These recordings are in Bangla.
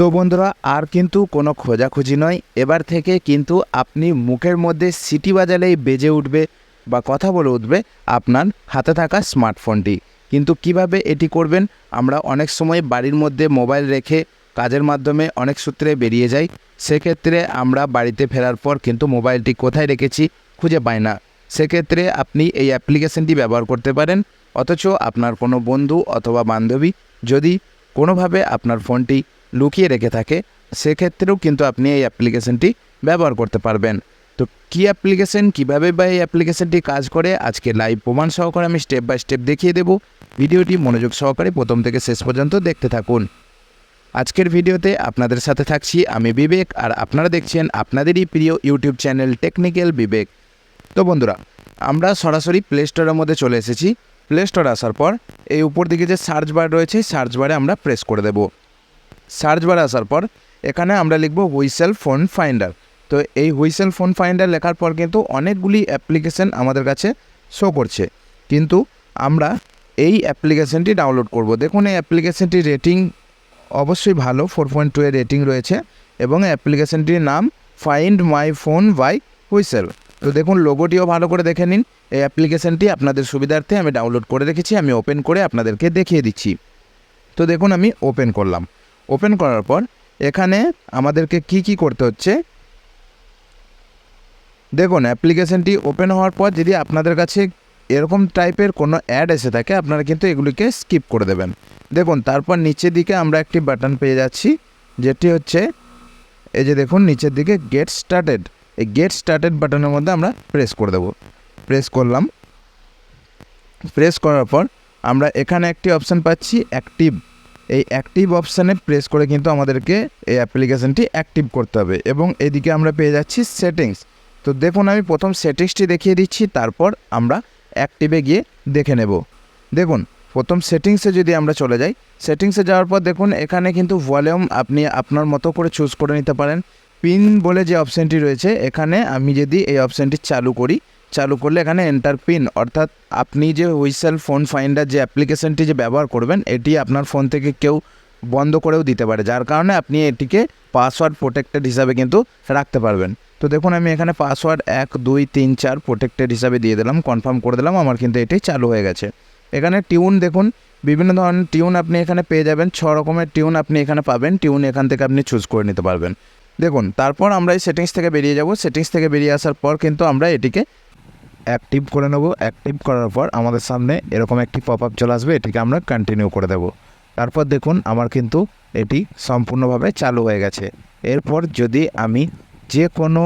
তো বন্ধুরা, আর কিন্তু কোনো খোঁজাখুঁজি নয়। এবার থেকে কিন্তু আপনি মুখের মধ্যে সিটি বাজালেই বেজে উঠবে বা কথা বলে উঠবে আপনার হাতে থাকা স্মার্টফোনটি। কিন্তু কীভাবে এটি করবেন, আমরা অনেক সময় বাড়ির মধ্যে মোবাইল রেখে কাজের মাধ্যমে অনেক সূত্রে বেরিয়ে যাই। সেক্ষেত্রে আমরা বাড়িতে ফেরার পর কিন্তু মোবাইলটি কোথায় রেখেছি খুঁজে পাই না। সেক্ষেত্রে আপনি এই অ্যাপ্লিকেশনটি ব্যবহার করতে পারেন, অথচ আপনার কোনো বন্ধু অথবা বান্ধবী যদি কোনোভাবে আপনার ফোনটি লুকিয়ে রেখে থাকে, সেক্ষেত্রেও কিন্তু আপনি এই অ্যাপ্লিকেশনটি ব্যবহার করতে পারবেন। তো কী অ্যাপ্লিকেশন, কীভাবে বা এই অ্যাপ্লিকেশনটি কাজ করে, আজকে লাইভ প্রমাণ সহকারে আমি স্টেপ বাই স্টেপ দেখিয়ে দেব। ভিডিওটি মনোযোগ সহকারে প্রথম থেকে শেষ পর্যন্ত দেখতে থাকুন। আজকের ভিডিওতে আপনাদের সাথে থাকছি আমি বিবেক, আর আপনারা দেখছেন আপনাদেরই প্রিয় ইউটিউব চ্যানেল টেকনিক্যাল বিবেক। তো বন্ধুরা, আমরা সরাসরি প্লে স্টোরের মধ্যে চলে এসেছি। প্লে স্টোর আসার পর এই উপর দিকে যে সার্চ বার রয়েছে সার্চ বারে আমরা প্রেস করে দেব। সার্চ বারে আসার পর, এখানে আমরা লিখব হুইসেল ফোন ফাইন্ডার। তো এই হুইসেল ফোন ফাইন্ডার লেখার পর কিন্তু অনেকগুলি অ্যাপ্লিকেশন আমাদের কাছে শো করছে। কিন্তু আমরা এই অ্যাপ্লিকেশনটি ডাউনলোড করব। দেখুন, এই অ্যাপ্লিকেশনটির রেটিং অবশ্যই ভালো ফোর পয়েন্ট টু এর রেটিং রয়েছে এবং অ্যাপ্লিকেশনটির নাম find my phone by whistle. তো দেখুন লোগোটিও ভালো করে দেখে নিন। এই অ্যাপ্লিকেশনটি আপনাদের সুবিধার্থে আমি ডাউনলোড করে রেখেছি, আমি ওপেন করে আপনাদেরকে দেখিয়ে দিচ্ছি। তো দেখুন, আমি ওপেন করলাম। ওপেন করার পর এখানে আমাদেরকে কি কি করতে হচ্ছে? দেখুন, অ্যাপ্লিকেশনটি ওপেন হওয়ার পর যদি আপনাদের কাছে এরকম টাইপের কোনো অ্যাড এসে থাকে, আপনারা কিন্তু এগুলিকে স্কিপ করে দেবেন। দেখুন, তারপর নিচের দিকে আমরা একটি বাটন পেয়ে যাচ্ছি, যেটি হচ্ছে, এই যে দেখুন, নিচের দিকে গেট স্টার্টেড এই গেট স্টার্টেড বাটনের মধ্যে আমরা প্রেস করে দেবো। প্রেস করলাম। প্রেস করার পর আমরা এখানে একটি অপশান পাচ্ছি অ্যাক্টিভ এই অ্যাক্টিভ অপশানে প্রেস করে কিন্তু আমাদেরকে এই অ্যাপ্লিকেশনটি অ্যাক্টিভ করতে হবে। এবং এদিকে আমরা পেয়ে যাচ্ছি সেটিংস তো দেখুন, আমি প্রথম সেটিংসটি দেখিয়ে দিচ্ছি, তারপর আমরা অ্যাক্টিভে গিয়ে দেখে নেব। দেখুন, প্রথম সেটিংসে যদি আমরা চলে যাই সেটিংসে যাওয়ার পর দেখুন, এখানে কিন্তু ভলিউম আপনি আপনার মতো করে চুজ করে নিতে পারেন। পিন বলে যে অপশানটি রয়েছে, এখানে আমি যদি এই অপশানটি চালু করি চালু করলে এখানে এন্টার পিন অর্থাৎ আপনি যে হুইসেল ফোন ফাইন্ডার যে অ্যাপ্লিকেশনটি যে ব্যবহার করবেন, এটি আপনার ফোন থেকে কেউ বন্ধ করেও দিতে পারে। যার কারণে আপনি এটিকে পাসওয়ার্ড প্রোটেক্টেড হিসাবে কিন্তু রাখতে পারবেন। তো দেখুন, আমি এখানে পাসওয়ার্ড এক, দুই, তিন, চার প্রোটেক্টেড হিসাবে দিয়ে দিলাম কনফার্ম করে দিলাম, আমার কিন্তু এটি চালু হয়ে গেছে। এখানে টিউন দেখুন, বিভিন্ন ধরনের টিউন আপনি এখানে পেয়ে যাবেন, ছ রকমের টিউন আপনি এখানে পাবেন টিউন এখান থেকে আপনি চুজ করে নিতে পারবেন। দেখুন, তারপর আমরা এই সেটিংস থেকে বেরিয়ে যাব। সেটিংস থেকে বেরিয়ে আসার পর কিন্তু আমরা এটিকে অ্যাক্টিভ করে নেব। অ্যাক্টিভ করার পর আমাদের সামনে এরকম একটি পপ আপ চলে আসবে, এটিকে আমরা কন্টিনিউ করে দেব। তারপর দেখুন, আমার কিন্তু এটি সম্পূর্ণভাবে চালু হয়ে গেছে। এরপর যদি আমি যে কোনো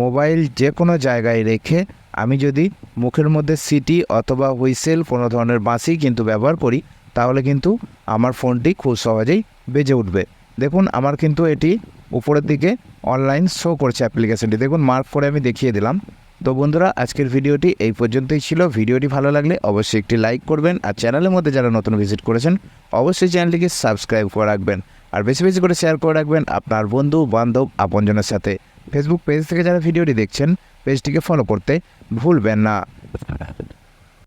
মোবাইল যে কোনো জায়গায় রেখে আমি যদি মুখের মধ্যে সিটি অথবা হুইসেল কোনো ধরনের বাঁশি কিন্তু ব্যবহার করি, তাহলে কিন্তু আমার ফোনটি খুব সহজেই বেজে উঠবে। দেখুন, আমার কিন্তু এটি উপরের দিকে অনলাইন শো করছে অ্যাপ্লিকেশনটি দেখুন মার্ক করে আমি দেখিয়ে দিলাম। তো বন্ধুরা, আজকের ভিডিওটি এই পর্যন্তই ছিল। ভিডিওটি ভালো লাগলে অবশ্যই একটি লাইক করবেন আর চ্যানেলের মধ্যে যারা নতুন ভিজিট করেছেন, অবশ্যই চ্যানেলটিকে সাবস্ক্রাইব করে রাখবেন আর বেশি বেশি করে শেয়ার করে রাখবেন আপনার বন্ধু, বান্ধব, আপনজনের সাথে। ফেসবুক পেজ থেকে যারা ভিডিওটি দেখছেন পেজটিকে ফলো করতে ভুলবেন না।